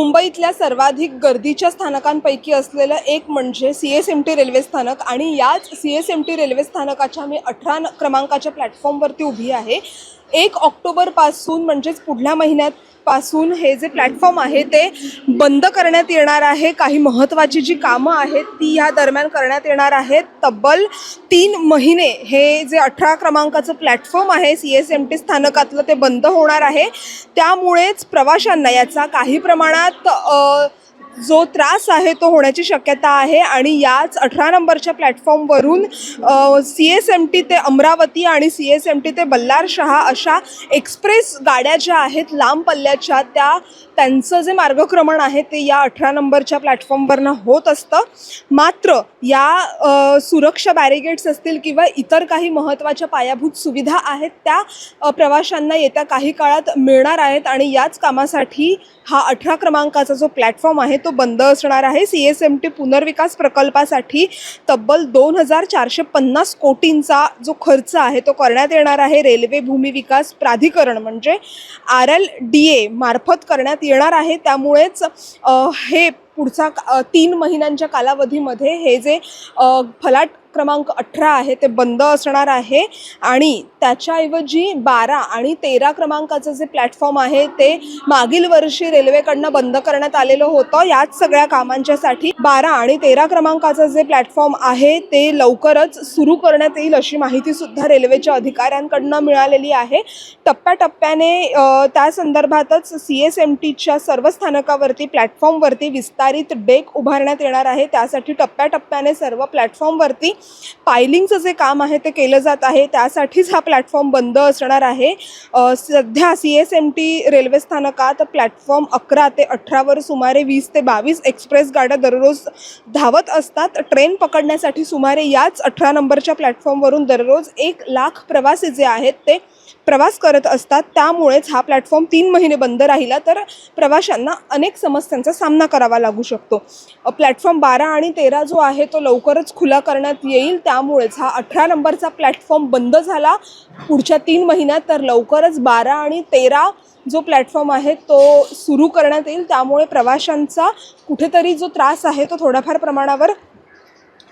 मुंबईतल्या सर्वाधिक गर्दीच्या स्थानकांपैकी असलेलं एक म्हणजे C S M T railway स्थानक आणि याच C S M T railway स्थानकाच्या मी अठरा क्रमांकाच्या प्लॅटफॉर्मवरती उभी आहे. एक ऑक्टोबरपासून म्हणजेच पुढल्या महिन्यात पासून हे जे प्लॅटफॉर्म आहे ते बंद करण्यात येणार आहे. काही महत्त्वाची जी कामं आहेत ती या दरम्यान करण्यात येणार आहेत. तब्बल तीन महिने हे जे अठरा क्रमांकाचं प्लॅटफॉर्म आहे सी एस एम टी स्थानकातलं ते बंद होणार आहे. त्यामुळेच प्रवाशांना याचा काही प्रमाणात जो त्रास आहे तो होण्याची शक्यता आहे आणि याच अठरा नंबरच्या प्लॅटफॉर्मवरून सी एस एम टी ते अमरावती आणि सी एस एम टी ते बल्लारशहा अशा एक्सप्रेस गाड्या ज्या आहेत लांब पल्ल्याच्या त्या त्यांचं जे मार्गक्रमण आहे ते या अठरा नंबरच्या प्लॅटफॉर्मवरनं होत असतं. मात्र या सुरक्षा बॅरिगेड्स असतील किंवा इतर काही महत्त्वाच्या पायाभूत सुविधा आहेत त्या प्रवाशांना येत्या काही काळात मिळणार आहेत आणि याच कामासाठी हा अठरा क्रमांकाचा जो प्लॅटफॉर्म आहे तो बंद असणार आहे. सी एस एम टी पुनर्विकास प्रकल्पासाठी तब्बल दोन हजार चारशे पन्नास कोटींचा जो खर्च आहे तो करण्यात येणार आहे. रेल्वे भूमी विकास प्राधिकरण म्हणजे आर एल डी ए मार्फत करण्यात येणार आहे. त्यामुळेच हे पुढचा तीन महिन्यांच्या कालावधीमध्ये हे जे फलाट क्रमांक अठरा आहे ते बंद असणार आहे आणि त्याच्याऐवजी बारा आणि तेरा क्रमांकाचं जे प्लॅटफॉर्म आहे ते मागील वर्षी रेल्वेकडनं बंद करण्यात आलेलं होतं. याच सगळ्या कामांच्यासाठी बारा आणि तेरा क्रमांकाचं जे प्लॅटफॉर्म आहे ते लवकरच सुरू करण्यात येईल अशी माहिती सुद्धा रेल्वेच्या अधिकाऱ्यांकडनं मिळालेली आहे. टप्प्याटप्प्याने त्या संदर्भातच सी एस एम टीच्या सर्व स्थानकावरती प्लॅटफॉर्मवरती विस्तार विस्तारित डेक उभारण्यात येणार आहे. त्यासाठी टप्प्याटप्प्याने सर्व प्लॅटफॉर्मवरती पायलिंगचं जे काम आहे ते केलं जात आहे. त्यासाठीच हा प्लॅटफॉर्म बंद असणार आहे. सध्या C S M T railway स्थानकात प्लॅटफॉर्म अकरा ते अठरावर सुमारे वीस ते बावीस एक्सप्रेस गाड्या दररोज धावत असतात. ट्रेन पकडण्यासाठी सुमारे याच अठरा नंबरच्या प्लॅटफॉर्मवरून दररोज एक लाख प्रवासी जे आहेत ते प्रवास करत असतात. त्यामुळेच हा प्लॅटफॉर्म तीन महिने बंद राहिला. तर प्रवाशांना अनेक समस्यांचा सामना करावा लागतो. लागू शकतो. प्लॅटफॉर्म बारा आणि तेरा जो आहे तो लवकरच खुला करण्यात येईल. त्यामुळेच हा अठरा नंबरचा प्लॅटफॉर्म बंद झाला. पुढच्या तीन महिन्यात तर लवकरच बारा आणि तेरा जो प्लॅटफॉर्म आहे तो सुरू करण्यात येईल. त्यामुळे प्रवाशांचा कुठेतरी जो त्रास आहे तो थोड्याफार प्रमाणावर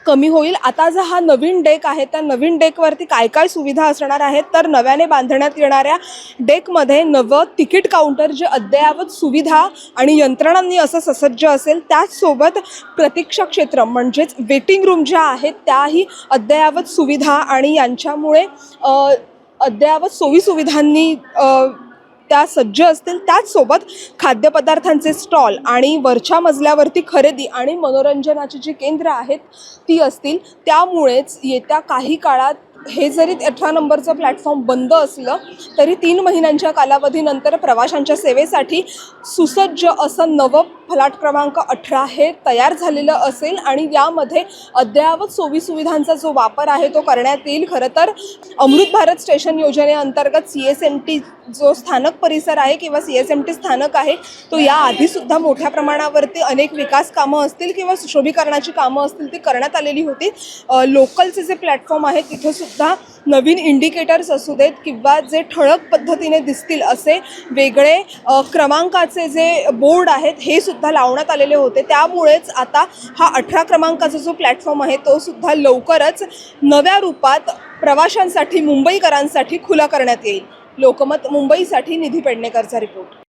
कमी होईल. आता जो हा नवीन डेक आहे त्या नवीन डेकवरती काय काय सुविधा असणार आहेत? तर नव्याने बांधण्यात येणाऱ्या डेकमध्ये नवं तिकीट काउंटर जे अद्ययावत सुविधा आणि यंत्रणांनी असं ससज्ज असेल त्याचसोबत प्रतीक्षा क्षेत्र म्हणजेच वेटिंग रूम ज्या आहेत त्याही अद्ययावत सुविधा आणि यांच्यामुळे अद्ययावत सोयीसुविधांनी त्या सज्ज असतील त्याचसोबत खाद्यपदार्थांचे स्टॉल आणि वरच्या मजल्यावरती खरेदी आणि मनोरंजनाची जी केंद्र आहेत ती असतील त्यामुळेच येत्या काही काळात हे जरी अठरा नंबरचं प्लॅटफॉर्म बंद असलं तरी तीन महिन्यांच्या कालावधीनंतर प्रवाशांच्या सेवेसाठी सुसज्ज असं नवं फलाट क्रमांक अठरा हे तयार झालेलं असेल आणि यामध्ये अद्ययावत सोयीसुविधांचा जो वापर आहे तो करण्यात येईल. खरं तर अमृत भारत स्टेशन योजनेअंतर्गत सी एस एम टी जो स्थानक परिसर आहे किंवा सी एस एम टी स्थानक आहे तो याआधीसुद्धा मोठ्या प्रमाणावरती अनेक विकास कामं असतील किंवा सुशोभीकरणाची कामं असतील ती करण्यात आलेली होती. लोकलचे जे प्लॅटफॉर्म आहेत तिथं सुद्धा नवीन इंडिकेटर्स असू देत किंवा जे ठळक पद्धतीने दिसतील असे वेगळे क्रमांकाचे जे बोर्ड आहेत हे सुद्धा लावण्यात आलेले होते. त्यामुळेच आता हा अठरा क्रमांकाचा जो प्लॅटफॉर्म आहे तो सुद्धा लवकरच नव्या रूपात प्रवाशांसाठी मुंबईकरांसाठी खुला करण्यात येईल. लोकमत मुंबईसाठी निधी पेडणेकरचा रिपोर्ट